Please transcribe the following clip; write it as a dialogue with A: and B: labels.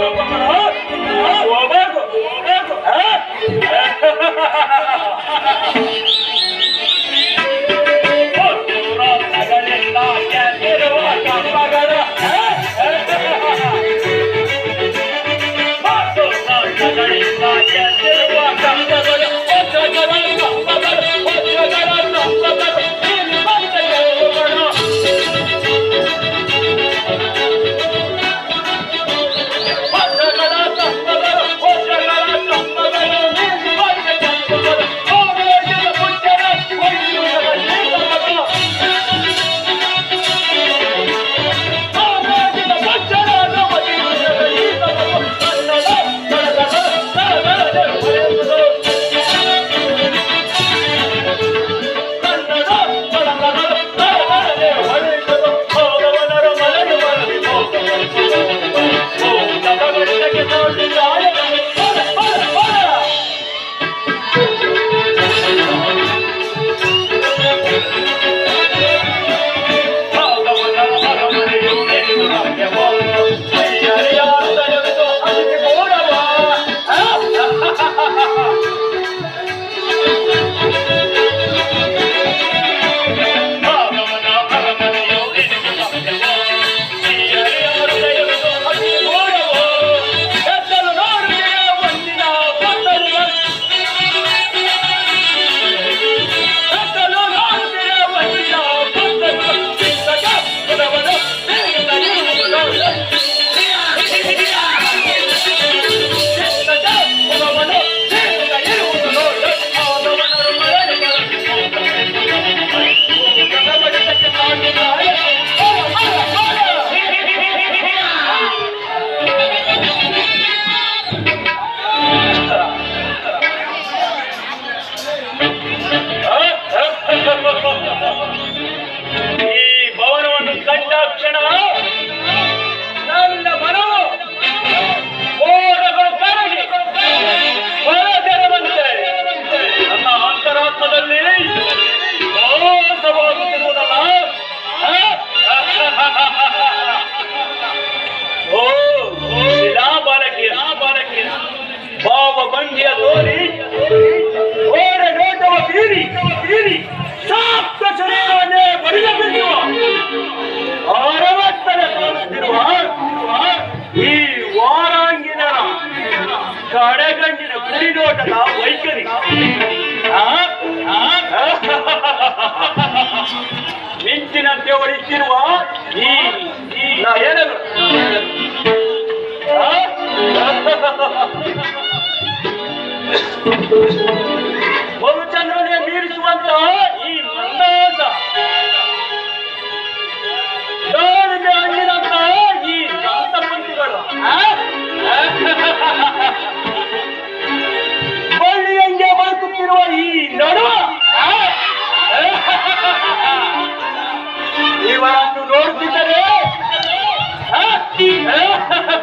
A: বাবা। ಓ, ಶಿಲಾ ಬಾಲಕಿಯ ಬಾಲಕಿಯ ಬಾಬ ಬಂಡಿಯ ತೋರಿ ಓರೆ ನೋಟವ ಬೀರಿ ಬೀರಿ ಸಾಕ್ತ ಶರೀರವನ್ನೇ ಬಡಿದ ಬಿಡುವ ಅರವತ್ತರ ತೋರಿಸಿರುವ ಈ ವಾರಾಂಗಿನ ಕಡೆಗಂಡಿನ ಕುಡಿನೋಟದ ವೈಖರಿ. ಆ? ಮುತ್ತಿನಂತೆ ಹೊಡಿತಿರುವ ಈ ಏನದು ಬಹುಚಂದ್ರನೇ ಮೀರಿಸುವಂತಹ ಈ ಮಂದಾಸ. ದೋಣಿಗೆ ಈ ಬಳ್ಳಿಯಂಗೆ ಈ ನಡುವ Hello?